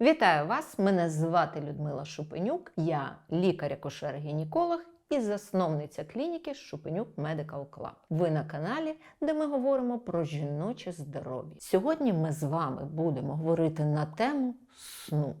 Вітаю вас! Мене звати Людмила Шупенюк, я лікар-акушер-гінеколог і засновниця клініки Шупенюк Medical Club. Ви на каналі, де ми говоримо про жіноче здоров'я. Сьогодні ми з вами будемо говорити на тему сну,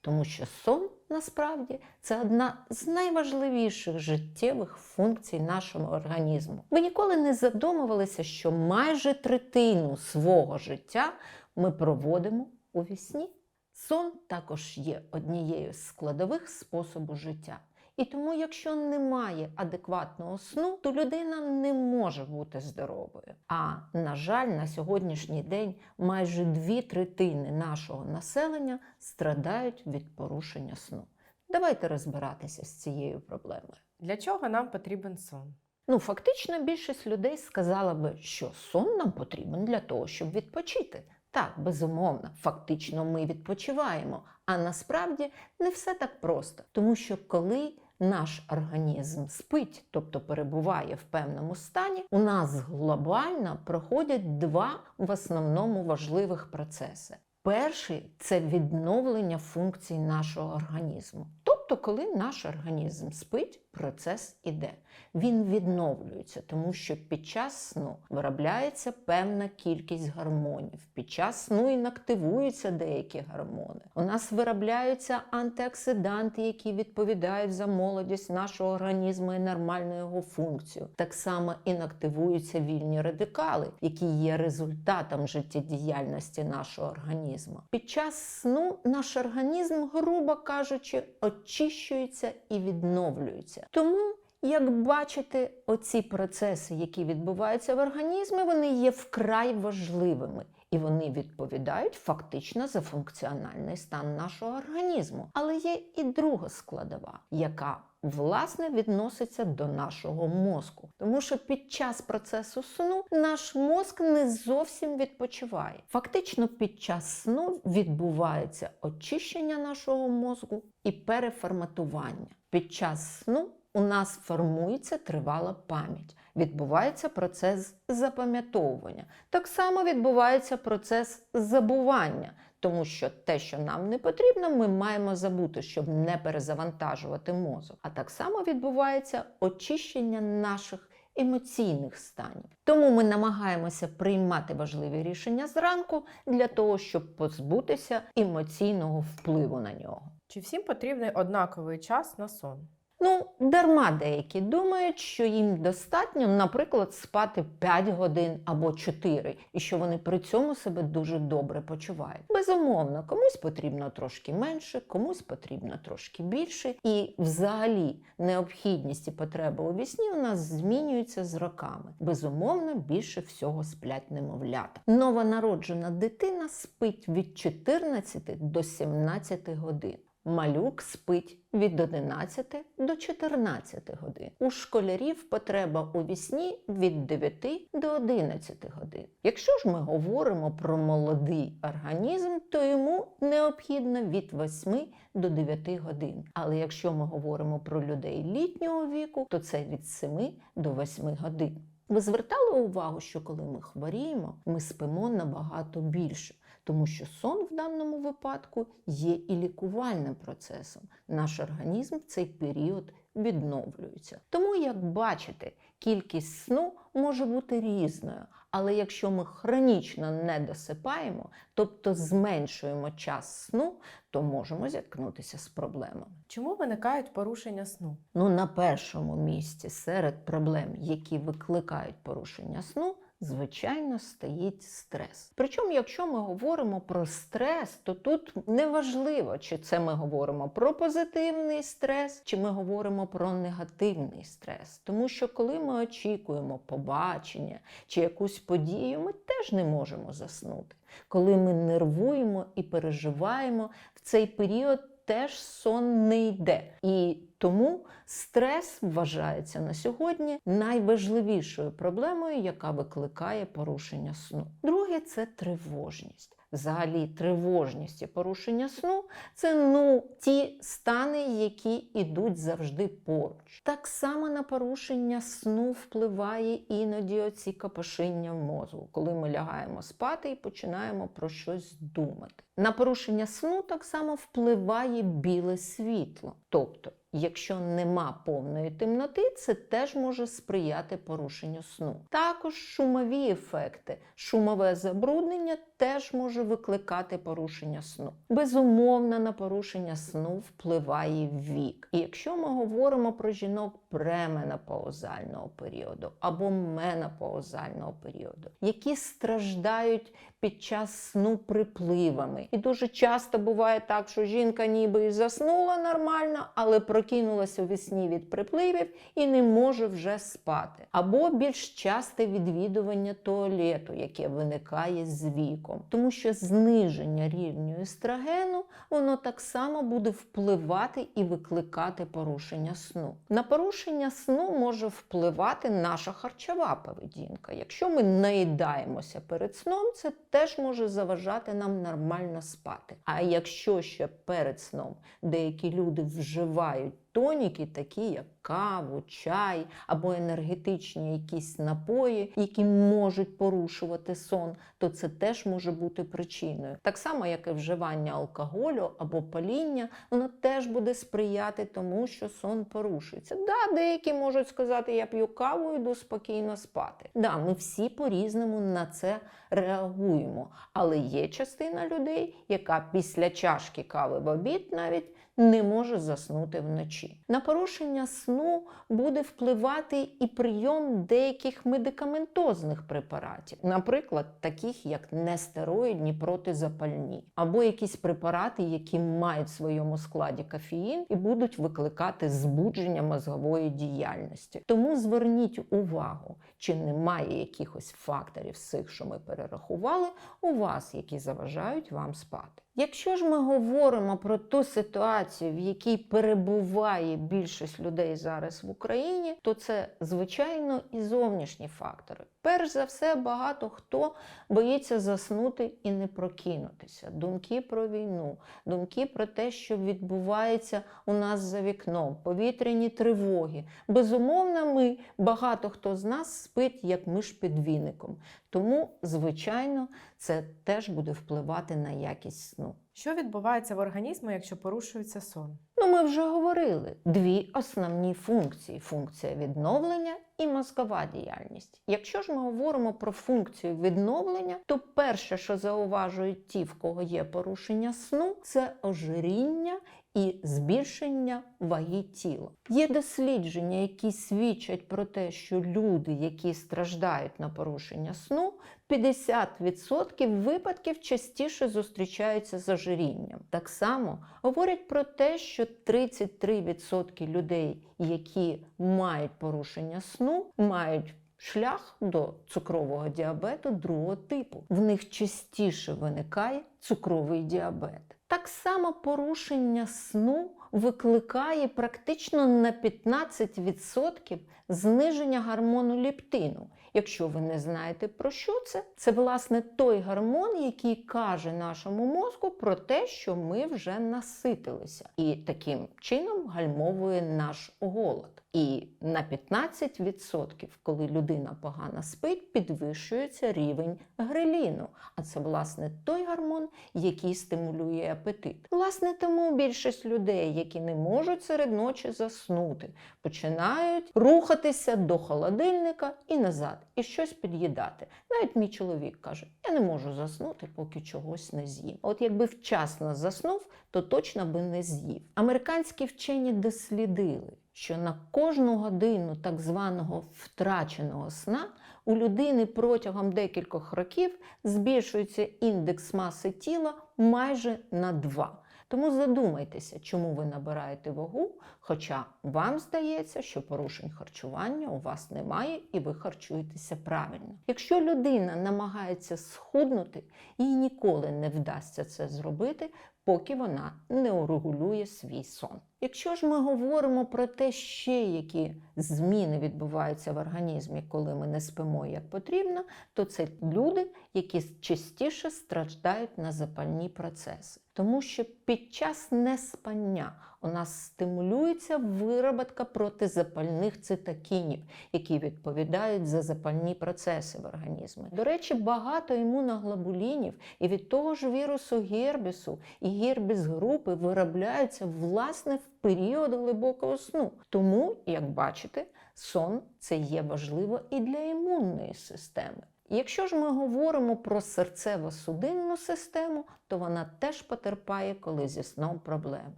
тому що сон насправді це одна з найважливіших життєвих функцій нашого організму. Ви ніколи не задумувалися, що майже третину свого життя ми проводимо у вісні? Сон також є однією з складових способу життя. І тому, якщо немає адекватного сну, то людина не може бути здоровою. А на жаль, на сьогоднішній день майже дві третини нашого населення страдають від порушення сну. Давайте розбиратися з цією проблемою. Для чого нам потрібен сон? Ну, фактично, більшість людей сказала би, що сон нам потрібен для того, щоб відпочити. Так, безумовно, фактично ми відпочиваємо. А насправді не все так просто. Тому що коли наш організм спить, тобто перебуває в певному стані, у нас глобально проходять два в основному важливих процеси. Перший це відновлення функцій нашого організму. Тобто, коли наш організм спить, процес іде. Він відновлюється, тому що під час сну виробляється певна кількість гормонів. Під час сну інактивуються деякі гормони. У нас виробляються антиоксиданти, які відповідають за молодість нашого організму і нормальну його функцію. Так само інактивуються вільні радикали, які є результатом життєдіяльності нашого організму. Під час сну наш організм, грубо кажучи, очищується і відновлюється. Тому як бачите, оці процеси, які відбуваються в організмі, вони є вкрай важливими. І вони відповідають фактично за функціональний стан нашого організму. Але є і друга складова, яка власне відноситься до нашого мозку. Тому що під час процесу сну наш мозк не зовсім відпочиває. Фактично, під час сну відбувається очищення нашого мозку і переформатування. Під час сну у нас формується тривала пам'ять, відбувається процес запам'ятовування. Так само відбувається процес забування, тому що те, що нам не потрібно, ми маємо забути, щоб не перезавантажувати мозок. А так само відбувається очищення наших емоційних станів. Тому ми намагаємося приймати важливі рішення зранку для того, щоб позбутися емоційного впливу на нього. Чи всім потрібний однаковий час на сон? Ну, дарма деякі думають, що їм достатньо, наприклад, спати 5 годин або 4, і що вони при цьому себе дуже добре почувають. Безумовно, комусь потрібно трошки менше, комусь потрібно трошки більше. І взагалі необхідність і потреба у вісні у нас змінюються з роками. Безумовно, більше всього сплять немовлята. Новонароджена дитина спить від 14 до 17 годин. Малюк спить від 11 до 14 годин. У школярів потреба у вісні від 9 до 11 годин. Якщо ж ми говоримо про молодий організм, то йому необхідно від 8 до 9 годин. Але якщо ми говоримо про людей літнього віку, то це від 7 до 8 годин. Ви звертали увагу, що коли ми хворіємо, ми спимо набагато більше, тому що сон в даному випадку є і лікувальним процесом. Наш організм в цей період відновлюється. Тому, як бачите, кількість сну може бути різною. Але якщо ми хронічно не досипаємо, тобто зменшуємо час сну, то можемо зіткнутися з проблемами. Чому виникають порушення сну? Ну, на першому місці серед проблем, які викликають порушення сну, звичайно, стоїть стрес. Причому, якщо ми говоримо про стрес, то тут неважливо, чи це ми говоримо про позитивний стрес, чи ми говоримо про негативний стрес. Тому що коли ми очікуємо побачення чи якусь подію, ми теж не можемо заснути. Коли ми нервуємо і переживаємо в цей період. Теж сон не йде. І тому стрес вважається на сьогодні найважливішою проблемою, яка викликає порушення сну. Друге це тривожність. Взагалі, тривожність і порушення сну це ну ті стани, які йдуть завжди поруч. Так само на порушення сну впливає іноді оці капошиння в мозку, коли ми лягаємо спати і починаємо про щось думати. На порушення сну так само впливає біле світло. Тобто, якщо нема повної темноти, це теж може сприяти порушенню сну. Також шумові ефекти, шумове забруднення теж може викликати порушення сну. Безумовно, на порушення сну впливає вік. І якщо ми говоримо про жінок пременопаузального періоду або менопаузального періоду, які страждають під час сну припливами. І дуже часто буває так, що жінка ніби і заснула нормально, але прокинулася у вісні від припливів і не може вже спати. Або більш часте відвідування туалету, яке виникає з віком, тому що зниження рівню естрогену воно так само буде впливати і викликати порушення сну. На порушення сну може впливати наша харчова поведінка. Якщо ми наїдаємося перед сном, це теж може заважати нам нормально спати. А якщо ще перед сном деякі люди вживають тоніки, такі як каву, чай або енергетичні якісь напої, які можуть порушувати сон, то це теж може бути причиною. Так само, як і вживання алкоголю або паління, воно теж буде сприяти тому, що сон порушується. Да, деякі можуть сказати, я п'ю каву, йду спокійно спати. Да, ми всі по-різному на це реагуємо. Але є частина людей, яка після чашки кави в обід навіть не може заснути вночі. На порушення сну буде впливати і прийом деяких медикаментозних препаратів, наприклад, таких як нестероїдні протизапальні, або якісь препарати, які мають в своєму складі кофеїн і будуть викликати збудження мозгової діяльності. Тому зверніть увагу, чи немає якихось факторів з цих, що ми перерахували, у вас, які заважають вам спати. Якщо ж ми говоримо про ту ситуацію, в якій перебуває більшість людей зараз в Україні, то це звичайно і зовнішні фактори. Перш за все, багато хто боїться заснути і не прокинутися. Думки про війну, думки про те, що відбувається у нас за вікном, повітряні тривоги. Безумовно, ми багато хто з нас спить як миш під віником. Тому, звичайно, це теж буде впливати на якість сну. Що відбувається в організмі, якщо порушується сон? Ну, ми вже говорили дві основні функції: функція відновлення і мозкова діяльність. Якщо ж ми говоримо про функцію відновлення, то перше, що зауважують ті, в кого є порушення сну, це ожиріння і збільшення ваги тіла. Є дослідження, які свідчать про те, що люди, які страждають на порушення сну, 50% випадків частіше зустрічаються з ожирінням. Так само говорять про те, що 33% людей, які мають порушення сну, мають шлях до цукрового діабету другого типу. В них частіше виникає цукровий діабет. Так само порушення сну викликає практично на 15% зниження гормону лептину. Якщо ви не знаєте про що це, це власне той гормон, який каже нашому мозку про те, що ми вже наситилися, і таким чином гальмовує наш голод. І на 15%, коли людина погано спить, підвищується рівень греліну. А це власне той гормон, який стимулює апетит. Власне, тому більшість людей, які не можуть серед ночі заснути, починають рухатися до холодильника і назад, і щось під'їдати. Навіть мій чоловік каже: я не можу заснути, поки чогось не з'їм. От якби вчасно заснув, то точно би не з'їв. Американські вчені дослідили, що на кожну годину так званого втраченого сна у людини протягом декількох років збільшується індекс маси тіла майже на 2. Тому задумайтеся, чому ви набираєте вагу, хоча вам здається, що порушень харчування у вас немає і ви харчуєтеся правильно. Якщо людина намагається схуднути, їй ніколи не вдасться це зробити, поки вона не урегулює свій сон. Якщо ж ми говоримо про те, ще які зміни відбуваються в організмі, коли ми не спимо як потрібно, то це люди, які частіше страждають на запальні процеси. Тому що під час неспання у нас стимулюється вироботка протизапальних цитокінів, які відповідають за запальні процеси в організмі. До речі, багато імуноглобулінів і від того ж вірусу гербісу і гербіс групи виробляються власне в період глибокого сну. Тому, як бачите, сон це є важливо і для імунної системи. Якщо ж ми говоримо про серцево-судинну систему, то вона теж потерпає, коли зі сном проблеми,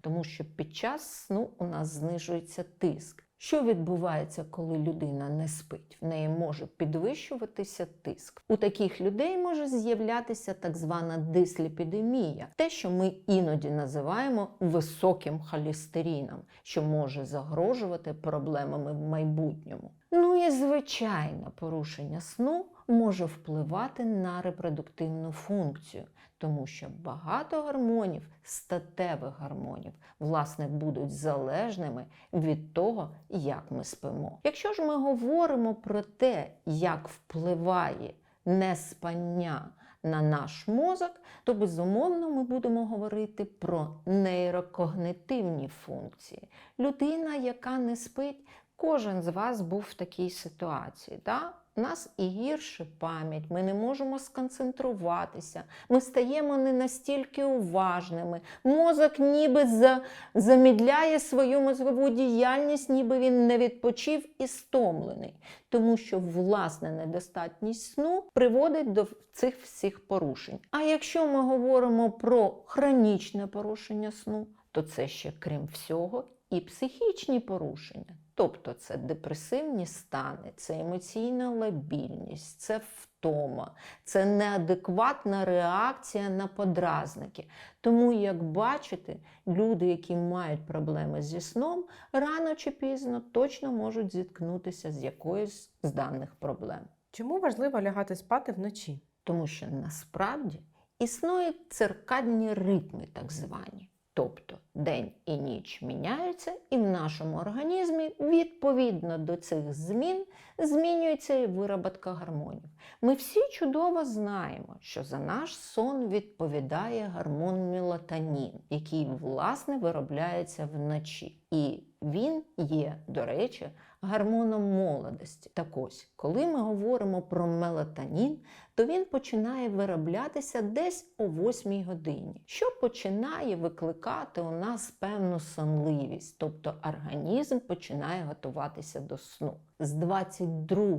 тому що під час сну у нас знижується тиск. Що відбувається, коли людина не спить? В неї може підвищуватися тиск. У таких людей може з'являтися так звана дисліпідемія, те, що ми іноді називаємо високим холестерином, що може загрожувати проблемами в майбутньому. Ну і звичайно, порушення сну може впливати на репродуктивну функцію, тому що багато гормонів, статевих гормонів, власне, будуть залежними від того, як ми спимо. Якщо ж ми говоримо про те, як впливає неспання на наш мозок, то безумовно ми будемо говорити про нейрокогнитивні функції. Людина, яка не спить, кожен з вас був в такій ситуації. Да? У нас і гірше пам'ять, ми не можемо сконцентруватися, ми стаємо не настільки уважними. Мозок ніби за, замідляє свою мозгову діяльність, ніби він не відпочив і стомлений. Тому що власне недостатність сну приводить до цих всіх порушень. А якщо ми говоримо про хронічне порушення сну, то це ще крім всього і психічні порушення. Тобто це депресивні стани, це емоційна лабільність, це втома, це неадекватна реакція на подразники. Тому, як бачите, люди, які мають проблеми зі сном, рано чи пізно точно можуть зіткнутися з якоюсь з даних проблем. Чому важливо лягати спати вночі? Тому що насправді існують циркадні ритми, так звані. Тобто день і ніч міняються, і в нашому організмі відповідно до цих змін змінюється і вироботка гормонів. Ми всі чудово знаємо, що за наш сон відповідає гормон мелатонін, який власне виробляється вночі. І він є, до речі, гормоном молодості. Так ось, коли ми говоримо про мелатонін, то він починає вироблятися десь о 8 годині, що починає викликати у нас певну сонливість, тобто організм починає готуватися до сну. З 22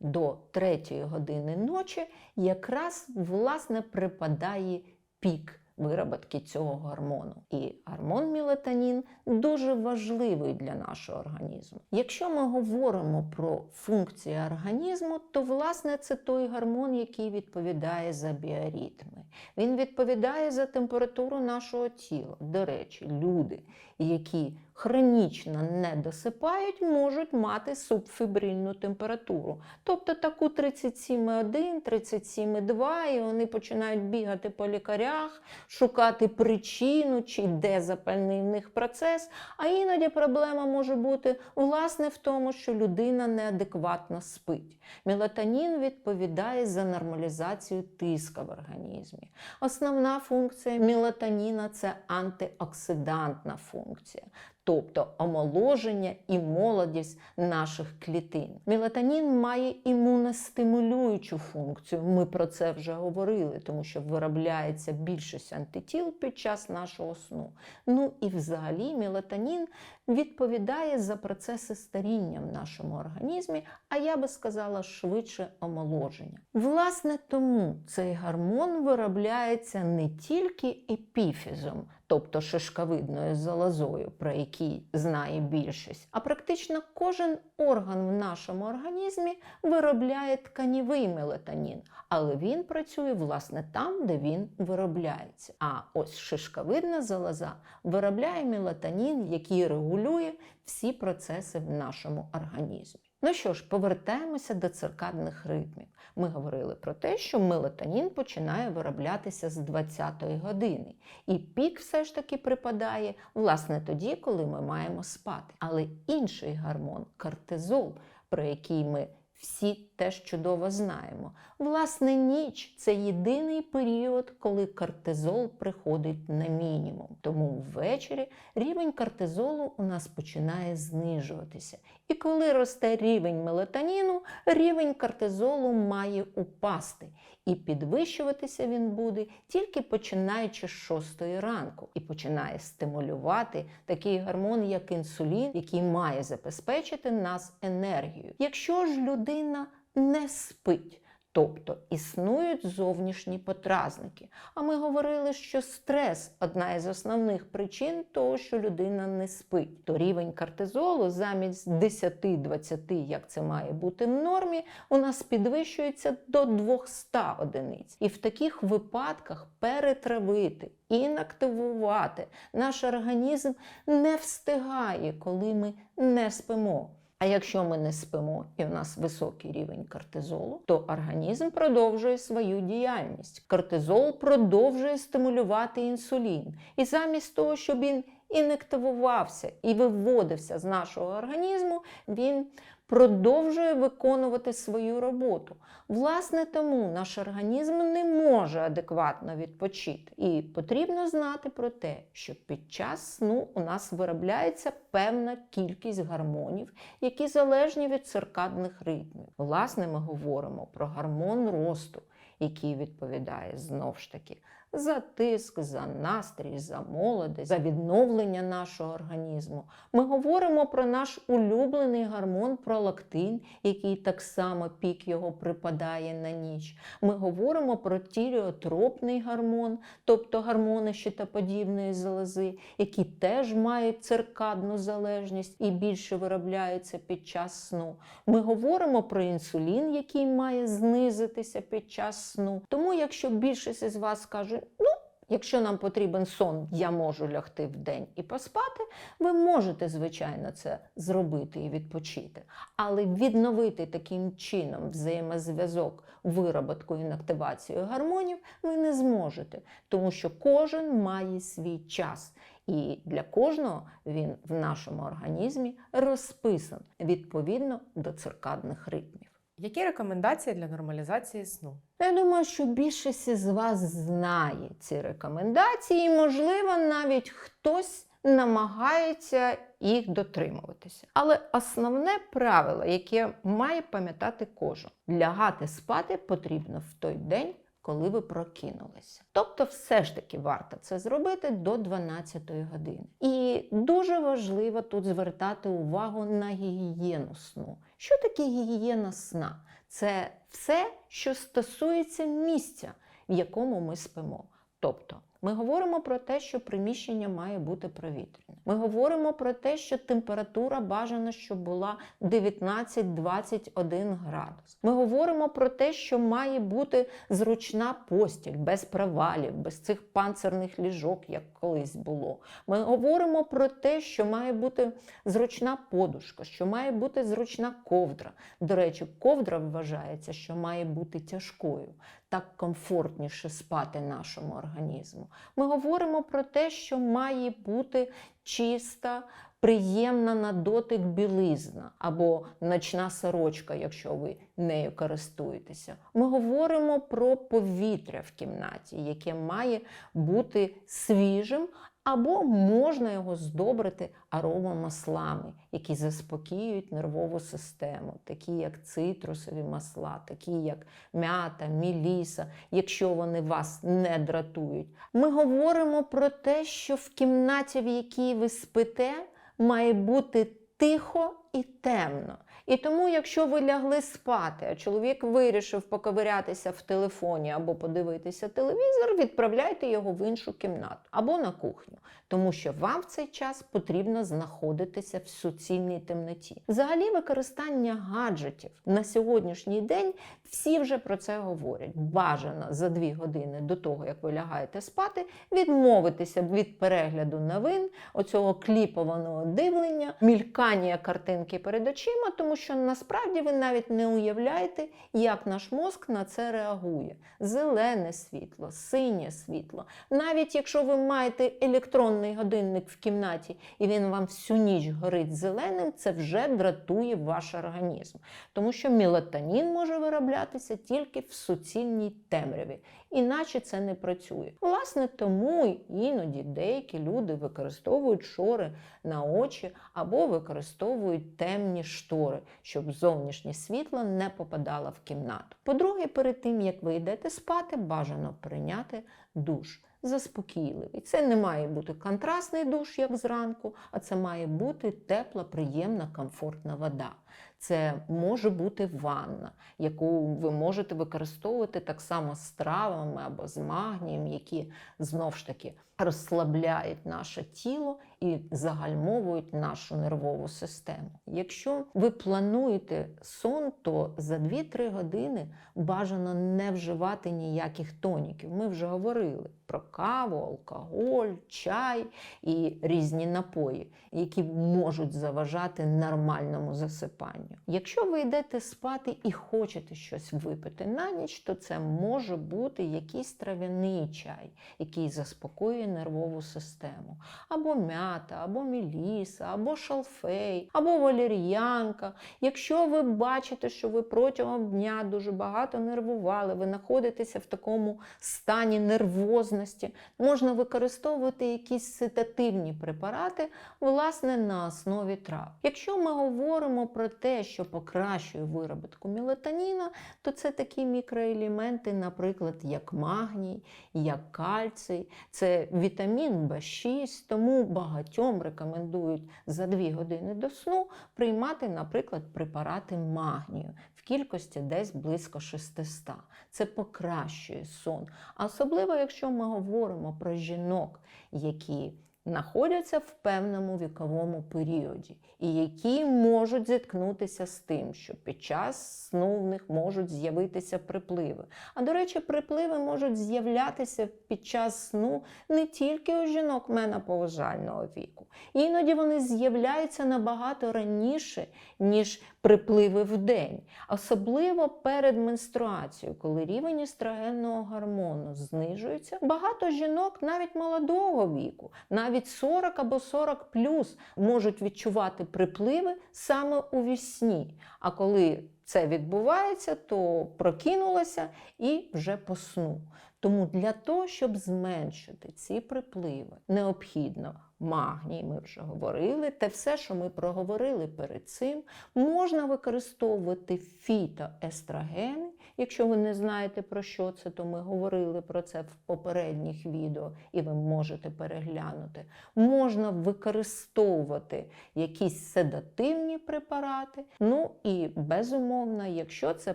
до 3 години ночі якраз власне припадає пік вироботки цього гормону. І гормон мелатонін дуже важливий для нашого організму. Якщо ми говоримо про функції організму, то власне це той гормон, який відповідає за біоритми. Він відповідає за температуру нашого тіла. До речі, люди, які хронічно не досипають, можуть мати субфібрильну температуру. Тобто таку 37,1, 37,2, і вони починають бігати по лікарях, шукати причину, чи де запальний в них процес. А іноді проблема може бути власне в тому, що людина неадекватно спить. Мелатонін відповідає за нормалізацію тиска в організмі. Основна функція мелатоніна це антиоксидантна функція. Тобто омоложення і молодість наших клітин. Мелатонін має імуностимулюючу функцію. Ми про це вже говорили, тому що виробляється більшість антитіл під час нашого сну. Ну і взагалі мелатонін відповідає за процеси старіння в нашому організмі, а я би сказала швидше омоложення. Власне, тому цей гормон виробляється не тільки епіфізом, тобто шишковидною залозою, про який знає більшість, а практично кожен орган в нашому організмі виробляє тканівий мелатонін, але він працює власне там, де він виробляється. А ось шишковидна залоза виробляє мелатонін, який регулює всі процеси в нашому організмі. Ну що ж, повертаємося до циркадних ритмів. Ми говорили про те, що мелатонін починає вироблятися з 20-ї години, і пік все ж таки припадає власне тоді, коли ми маємо спати. Але інший гормон кортизол, про який ми всі теж чудово знаємо. Власне, ніч це єдиний період, коли кортизол приходить на мінімум. Тому ввечері рівень кортизолу у нас починає знижуватися. І коли росте рівень мелатоніну, рівень кортизолу має упасти. І підвищуватися він буде тільки починаючи з 6 ранку і починає стимулювати такий гормон, як інсулін, який має забезпечити нас енергією. Якщо ж людина не спить, Тобто існують зовнішні потразники. А ми говорили, що стрес одна із основних причин того, що людина не спить. То рівень кортизолу замість 10-20, як це має бути в нормі, у нас підвищується до 200 одиниць. І в таких випадках перетравити, інактивувати наш організм не встигає, коли ми не спимо. А якщо ми не спимо і в нас високий рівень кортизолу, то організм продовжує свою діяльність. Кортизол продовжує стимулювати інсулін. І замість того, щоб він інективувався і виводився з нашого організму, він продовжує виконувати свою роботу. Власне, тому наш організм не може адекватно відпочити. І потрібно знати про те, що під час сну у нас виробляється певна кількість гормонів, які залежні від циркадних ритмів. Власне, ми говоримо про гормон росту, який відповідає знов ж таки за тиск, за настрій, за молодість, за відновлення нашого організму. Ми говоримо про наш улюблений гормон пролактин, який так само пік його припадає на ніч. Ми говоримо про тіріотропний гормон, тобто гормони щитоподібної залози, які теж мають циркадну залежність і більше виробляються під час сну. Ми говоримо про інсулін, який має знизитися під час сну. Тому, якщо більшість із вас каже, ну, якщо нам потрібен сон, я можу лягти в день і поспати, ви можете, звичайно, це зробити і відпочити. Але відновити таким чином взаємозв'язок вироботку і активацію гормонів ви не зможете, тому що кожен має свій час. І для кожного він в нашому організмі розписан відповідно до циркадних ритмів. Які рекомендації для нормалізації сну? Я думаю, що більшість із вас знає ці рекомендації, і, можливо, навіть хтось намагається їх дотримуватися. Але основне правило, яке має пам'ятати кожен: лягати спати потрібно в той день. Коли ви прокинулися. Тобто, все ж таки варто це зробити до 12 години. І дуже важливо тут звертати увагу на гігієну сну. Що таке гігієна сна? Це все, що стосується місця, в якому ми спимо. Тобто, ми говоримо про те, що приміщення має бути провітряне. Ми говоримо про те, що температура бажана, щоб була 19-21 градус. Ми говоримо про те, що має бути зручна постіль, без провалів, без цих панцирних ліжок, як колись було. Ми говоримо про те, що має бути зручна подушка, що має бути зручна ковдра. До речі, ковдра вважається, що має бути тяжкою. Так комфортніше спати нашому організму. Ми говоримо про те, що має бути чиста, приємна на дотик білизна або ночна сорочка, якщо ви нею користуєтеся. Ми говоримо про повітря в кімнаті, яке має бути свіжим. Або можна його здобрити аромамаслами, які заспокіюють нервову систему, такі як цитрусові масла, такі як м'ята, міліса, якщо вони вас не дратують. Ми говоримо про те, що в кімнаті, в якій ви спите, має бути тихо і темно. І тому, якщо ви лягли спати, а чоловік вирішив поковирятися в телефоні або подивитися телевізор, відправляйте його в іншу кімнату або на кухню, тому що вам в цей час потрібно знаходитися в суцільній темноті. Взагалі, використання гаджетів на сьогоднішній день всі вже про це говорять. Бажано за дві години до того, як ви лягаєте спати, відмовитися від перегляду новин, оцього кліпованого дивлення, мількання картинки перед очима, тому що насправді ви навіть не уявляєте, як наш мозк на це реагує. Зелене світло, синє світло. Навіть якщо ви маєте електронний годинник в кімнаті і він вам всю ніч горить зеленим, це вже дратує ваш організм. Тому що мелатонін може вироблятися тільки в суцільній темряві, іначе це не працює. Власне, тому іноді деякі люди використовують шори на очі або використовують темні штори, щоб зовнішнє світло не попадало в кімнату. По-друге, перед тим як ви йдете спати, бажано прийняти душ. Заспокійливий. Це не має бути контрастний душ, як зранку, а це має бути тепла, приємна, комфортна вода. Це може бути ванна, яку ви можете використовувати так само з травами або з магнієм, які знов ж таки розслабляють наше тіло і загальмовують нашу нервову систему. Якщо ви плануєте сон, то за 2-3 години бажано не вживати ніяких тоніків. Ми вже говорили про каву, алкоголь, чай і різні напої, які можуть заважати нормальному засипанню. Якщо ви йдете спати і хочете щось випити на ніч, то це може бути якийсь трав'яний чай, який заспокоює нервову систему, або м'ята, або міліса, або шалфей, або валер'янка. Якщо ви бачите, що ви протягом дня дуже багато нервували, ви знаходитеся в такому стані нервозності, можна використовувати якісь седативні препарати, власне, на основі трав. Якщо ми говоримо про те, що покращує виробітку мелатоніна, то це такі мікроелементи, наприклад, як магній, як кальцій, це вітамін В6, тому багатьом рекомендують за 2 години до сну приймати, наприклад, препарати магнію в кількості десь близько 600. Це покращує сон. Особливо, якщо ми говоримо про жінок, які знаходяться в певному віковому періоді, і які можуть зіткнутися з тим, що під час сну в них можуть з'явитися припливи. А до речі, припливи можуть з'являтися під час сну не тільки у жінок меноповажального віку. Іноді вони з'являються набагато раніше, ніж припливи в день. Особливо перед менструацією, коли рівень естрогенного гормону знижується. Багато жінок навіть молодого віку, навіть 40 або 40 плюс, можуть відчувати припливи саме у вісні. А коли це відбувається, то прокинулася і вже по сну. Тому для того, щоб зменшити ці припливи, необхідно магній, ми вже говорили, те все, що ми проговорили перед цим, можна використовувати фітоестрогени. Якщо ви не знаєте про що це, то ми говорили про це в попередніх відео, і ви можете переглянути. Можна використовувати якісь седативні препарати. Ну і безумовно, якщо це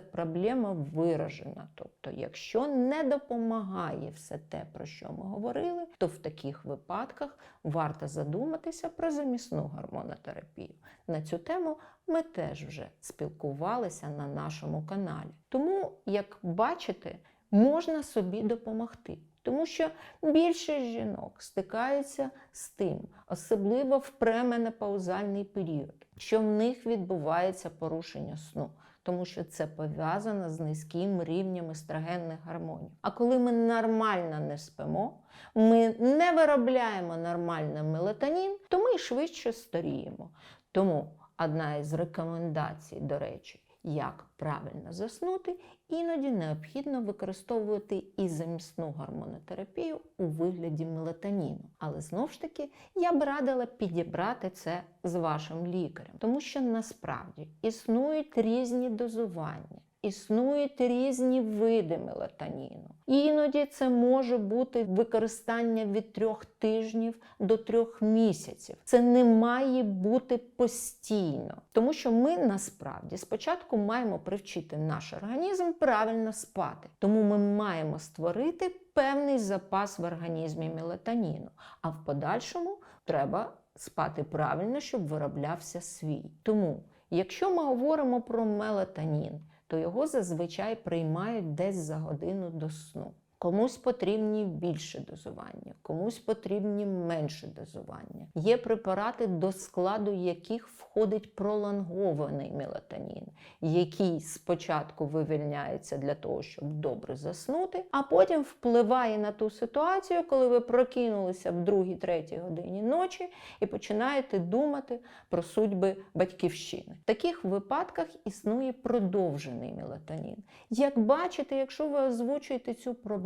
проблема виражена, тобто, якщо не допомагає все те, про що ми говорили, то в таких випадках варто задуматися про замісну гормонотерапію. На цю тему ми теж вже спілкувалися на нашому каналі. Тому, як бачите, можна собі допомогти. Тому що більшість жінок стикаються з тим, особливо в пременопаузальний період, що в них відбувається порушення сну, тому що це пов'язано з низьким рівнем естрогенних гормонів. А коли ми нормально не спимо, ми не виробляємо нормально мелатонін, то ми швидше старіємо. Тому одна із рекомендацій, до речі, як правильно заснути, іноді необхідно використовувати і замісну гормонотерапію у вигляді мелатоніну. Але знову ж таки я б радила підібрати це з вашим лікарем, тому що насправді існують різні дозування. Існують різні види мелатоніну. Іноді це може бути використання від трьох тижнів до трьох місяців. Це не має бути постійно, тому що ми насправді спочатку маємо привчити наш організм правильно спати. Тому ми маємо створити певний запас в організмі мелатоніну, а в подальшому треба спати правильно, щоб вироблявся свій. Тому, якщо ми говоримо про мелатонін, то його зазвичай приймають десь за годину до сну. Комусь потрібні більше дозування, комусь потрібні менше дозування. Є препарати, до складу яких входить пролонгований мелатонін, який спочатку вивільняється для того, щоб добре заснути, а потім впливає на ту ситуацію, коли ви прокинулися в 2-3 годині ночі і починаєте думати про судьби батьківщини. В таких випадках існує продовжений мелатонін. Як бачите, якщо ви озвучуєте цю проблему,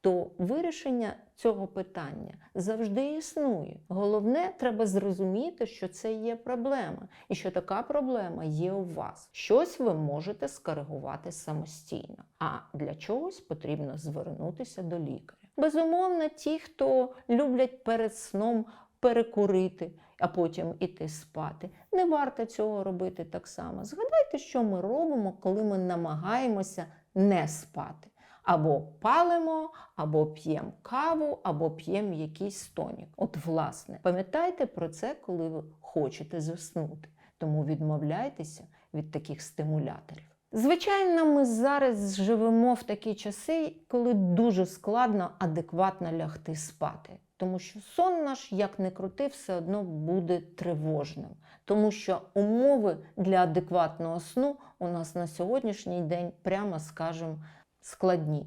то вирішення цього питання завжди існує. Головне, треба зрозуміти, що це є проблема, і що така проблема є у вас. Щось ви можете скоригувати самостійно, а для чогось потрібно звернутися до лікаря. Безумовно, ті, хто люблять перед сном перекурити, а потім іти спати. Не варто цього робити так само. Згадайте, що ми робимо, коли ми намагаємося не спати. Або палимо, або п'ємо каву, або п'ємо якийсь тонік. От, власне, пам'ятайте про це, коли ви хочете заснути. Тому відмовляйтеся від таких стимуляторів. Звичайно, ми зараз живемо в такі часи, коли дуже складно адекватно лягти спати. Тому що сон наш, як не крути, все одно буде тривожним. Тому що умови для адекватного сну у нас на сьогоднішній день, прямо скажемо, складні.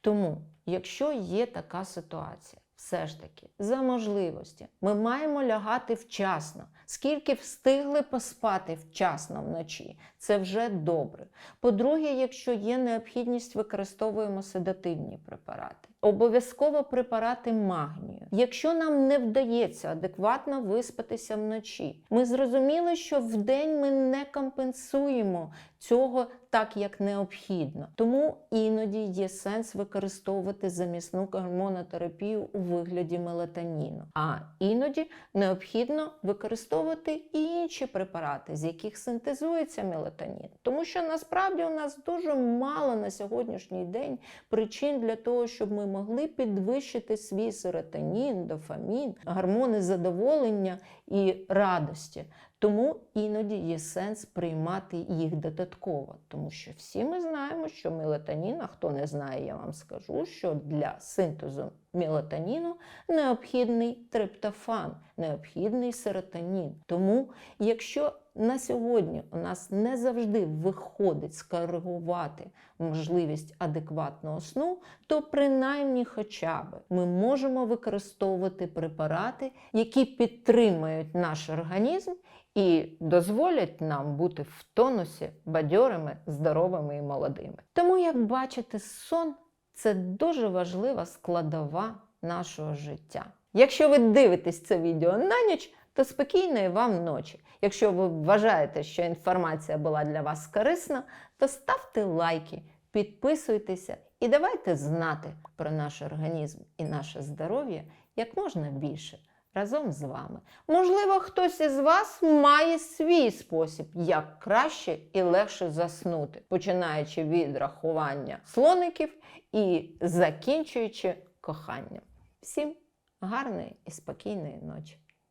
Тому, якщо є така ситуація, все ж таки, за можливості, ми маємо лягати вчасно. Скільки встигли поспати вчасно вночі, це вже добре. По-друге, якщо є необхідність, використовуємо седативні препарати. Обов'язково препарати магнію. Якщо нам не вдається адекватно виспатися вночі, ми зрозуміли, що вдень ми не компенсуємо цього так, як необхідно. Тому іноді є сенс використовувати замісну гормонотерапію у вигляді мелатоніну. А іноді необхідно використовувати і інші препарати, з яких синтезується мелатонін. Тому що насправді у нас дуже мало на сьогоднішній день причин для того, щоб могли підвищити свій серотонін, дофамін, гормони задоволення і радості. Тому іноді є сенс приймати їх додатково, тому що всі ми знаємо, що мелатонін, а хто не знає, я вам скажу, що для синтезу мелатоніну необхідний триптофан, необхідний серотонін. Тому, якщо на сьогодні у нас не завжди виходить скоригувати можливість адекватного сну, то принаймні хоча б ми можемо використовувати препарати, які підтримують наш організм і дозволять нам бути в тонусі бадьорими, здоровими і молодими. Тому, як бачите, сон це дуже важлива складова нашого життя. Якщо ви дивитесь це відео на ніч, то спокійної вам ночі. Якщо ви вважаєте, що інформація була для вас корисна, то ставте лайки, підписуйтеся і давайте знати про наш організм і наше здоров'я як можна більше разом з вами. Можливо, хтось із вас має свій спосіб, як краще і легше заснути, починаючи від рахування слоників і закінчуючи коханням. Всім гарної і спокійної ночі!